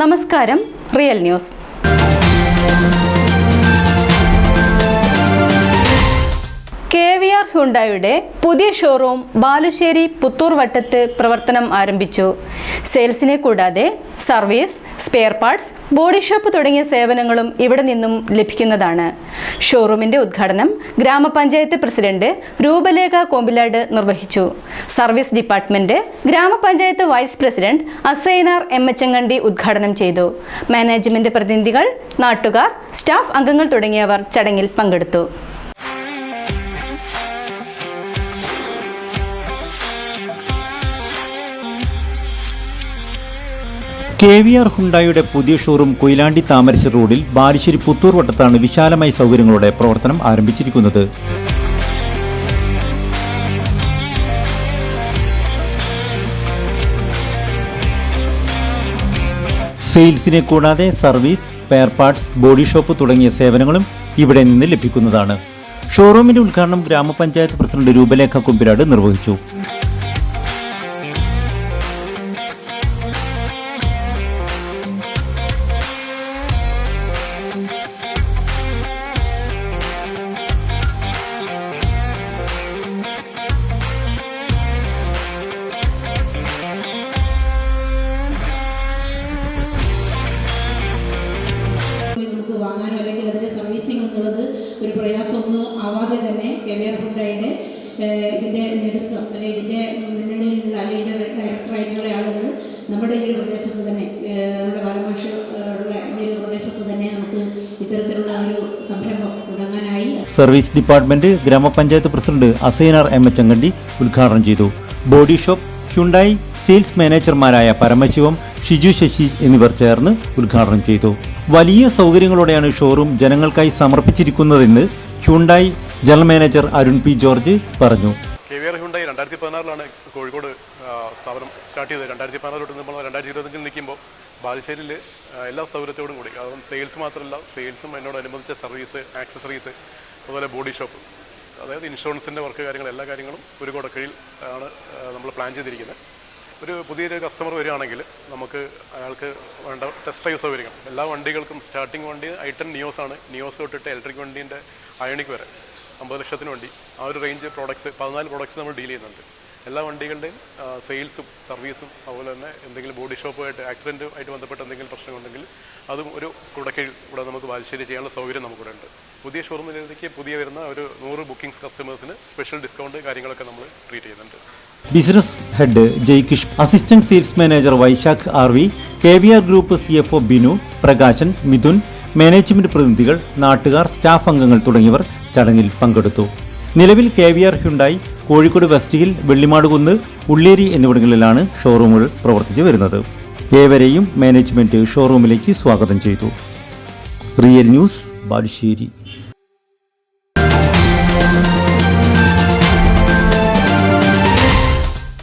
നമസ്കാരം real news. ഹുണ്ടായുടെ പുതിയ showroom Balussery Puthur വട്ടത്ത് പ്രവർത്തനം ആരംഭിച്ചു. സെയിൽസിനെ കൂടാതെ service spare parts body shop തുടങ്ങിയ സേവനങ്ങളും ഇവിടെ നിന്നും ലഭിക്കുന്നതാണ്. ഷോറൂമിന്റെ ഉദ്ഘാടനം ഗ്രാമപഞ്ചായത്ത് പ്രസിഡന്റ് രൂപലേഖ കോമ്പിലാട് നിർവഹിച്ചു. സർവീസ് ഡിപ്പാർട്ട്മെന്റ് ഗ്രാമപഞ്ചായത്ത് vice president Asainar M Echangandi ഉദ്ഘാടനം ചെയ്തു. മാനേജ്മെന്റ് പ്രതിനിധികൾ നാട്ടുകാർ സ്റ്റാഫ് അംഗങ്ങൾ തുടങ്ങിയവർ ചടങ്ങിൽ പങ്കെടുത്തു. കെ വി ആർ ഹുണ്ടായുടെ പുതിയ ഷോറൂം കൊയിലാണ്ടി താമരശ്ശേരി റോഡിൽ ബാലുശ്ശേരി പുത്തൂർ വട്ടത്താണ് വിശാലമായ സൗകര്യങ്ങളോടെ പ്രവർത്തനം ആരംഭിച്ചിരിക്കുന്നത്. സെയിൽസിനെ കൂടാതെ service spare parts body shop തുടങ്ങിയ സേവനങ്ങളും ഇവിടെ നിന്ന് ലഭിക്കുന്നതാണ്. ഷോറൂമിന്റെ ഉദ്ഘാടനം ഗ്രാമപഞ്ചായത്ത് പ്രസിഡന്റ് രൂപലേഖ കുമ്പിരാട് നിർവഹിച്ചു. വാങ്ങാനോ അല്ലെങ്കിൽ അതിന്റെ സർവീസിങ് എന്നുള്ളത് ഒരു പ്രയാസമൊന്നും ആവാതെ തന്നെ കെവിയർ ഹുണ്ടായുടെ ഇതിന്റെ നേതൃത്വം അല്ലെങ്കിൽ ഇതിന്റെ മുന്നണിയിലുള്ള അല്ലെങ്കിൽ ഡയറക്ടറായിട്ടുള്ള ആളുകൾ നമ്മുടെ ഈ ഒരു പ്രദേശത്ത് തന്നെ നമ്മുടെ ബാലഭാഷ ഉള്ള ഈ ഒരു പ്രദേശത്ത് തന്നെ നമുക്ക് ഇത്തരത്തിലുള്ള ഒരു സംരംഭം തുടങ്ങാനായി. സർവീസ് ഡിപ്പാർട്ട്മെന്റ് ഗ്രാമപഞ്ചായത്ത് president Asainar M H Ankandi ഉദ്ഘാടനം ചെയ്തു. ബോഡി ഷോപ്പ് ഹ്യുണ്ടായി സെയിൽസ് മാനേജർമാരായ പരമശിവം ഷിജു ശശി എന്നിവർ ചേർന്ന് ഉദ്ഘാടനം ചെയ്തു. വലിയ സൗകര്യങ്ങളോടെയാണ് ഷോറൂം ജനങ്ങൾക്കായി സമർപ്പിച്ചിരിക്കുന്നതെന്ന് Hyundai general manager Arun P George പറഞ്ഞു. കെ രണ്ടായിരത്തി പതിനാറിലാണ് കോഴിക്കോട് സ്ഥാപനം സ്റ്റാർട്ട് ചെയ്തത്. രണ്ടായിരത്തി പതിനാറ് തൊട്ട് നമ്മൾ രണ്ടായിരത്തി നിൽക്കുമ്പോൾ ബാലുശ്ശേരിയിൽ എല്ലാ സൗകര്യത്തോടും കൂടി അതും സെയിൽസ് മാത്രമല്ല സെയിൽസും എന്നോടനുബന്ധിച്ച സർവീസ് ആക്സസറീസ് അതുപോലെ ബോഡി ഷോപ്പ് അതായത് ഇൻഷുറൻസിന്റെ വർക്ക് കാര്യങ്ങൾ എല്ലാ കാര്യങ്ങളും ഒരു കൊടക്കഴിയിൽ ആണ് നമ്മൾ പ്ലാൻ ചെയ്തിരിക്കുന്നത്. ഒരു പുതിയൊരു കസ്റ്റമർ വരികയാണെങ്കിൽ നമുക്ക് അയാൾക്ക് വേണ്ട ടെസ്റ്റ് ഡ്രൈവ് സൗകര്യങ്ങൾ എല്ലാ വണ്ടികൾക്കും സ്റ്റാർട്ടിംഗ് വണ്ടി ഐ ടെൻ നിയോസ് ആണ്. നിയോസ് തൊട്ടിട്ട് ഇലക്ട്രിക് വണ്ടീന്റെ അയണിക്ക് വരെ അമ്പത് ലക്ഷത്തിന് വണ്ടി ആ ഒരു റേഞ്ച് പ്രോഡക്ട്സ് പതിനാല് പ്രോഡക്ട്സ് നമ്മൾ ഡീൽ ചെയ്യുന്നുണ്ട്. എല്ലാ വണ്ടികളുടെയും സെയിൽസും സർവീസും അതുപോലെ തന്നെ എന്തെങ്കിലും ബോഡി ഷോപ്പുമായിട്ട് ആക്സിഡന്റ് ആയിട്ട് ബന്ധപ്പെട്ട എന്തെങ്കിലും പ്രശ്നമുണ്ടെങ്കിൽ അതും ഒരു കുടക്കീഴിൽ ഇവിടെ നമുക്ക് ബാലുശ്ശേരി ചെയ്യാനുള്ള സൗകര്യം നമുക്കിവിടെ ഉണ്ട് പുതിയ ഷോറൂമിലേക്ക് പുതിയ വരുന്ന ഒരു നൂറ് ബുക്കിംഗ്സ് കസ്റ്റമേഴ്സിന് സ്പെഷ്യൽ ഡിസ്കൗണ്ട് കാര്യങ്ങളൊക്കെ നമ്മൾ ട്രീറ്റ് ചെയ്യുന്നുണ്ട്. Business head Jaykish assistant sales manager Vaishakh R V K V R group C F O Binu Prakashan Mithun management പ്രതിനിധികൾ നാട്ടുകാർ സ്റ്റാഫ് അംഗങ്ങൾ തുടങ്ങിയവർ ചടങ്ങിൽ പങ്കെടുത്തു. നിലവിൽ K V R Hyundai Kozhikode West Hill Vellimadukunnu Ulleri എന്നിവിടങ്ങളിലാണ് ഷോറൂമുകൾ പ്രവർത്തിച്ചു വരുന്നത്. ഏവരെയും മാനേജ്മെന്റ് ഷോറൂമിലേക്ക് സ്വാഗതം ചെയ്തു. Real news Balussery.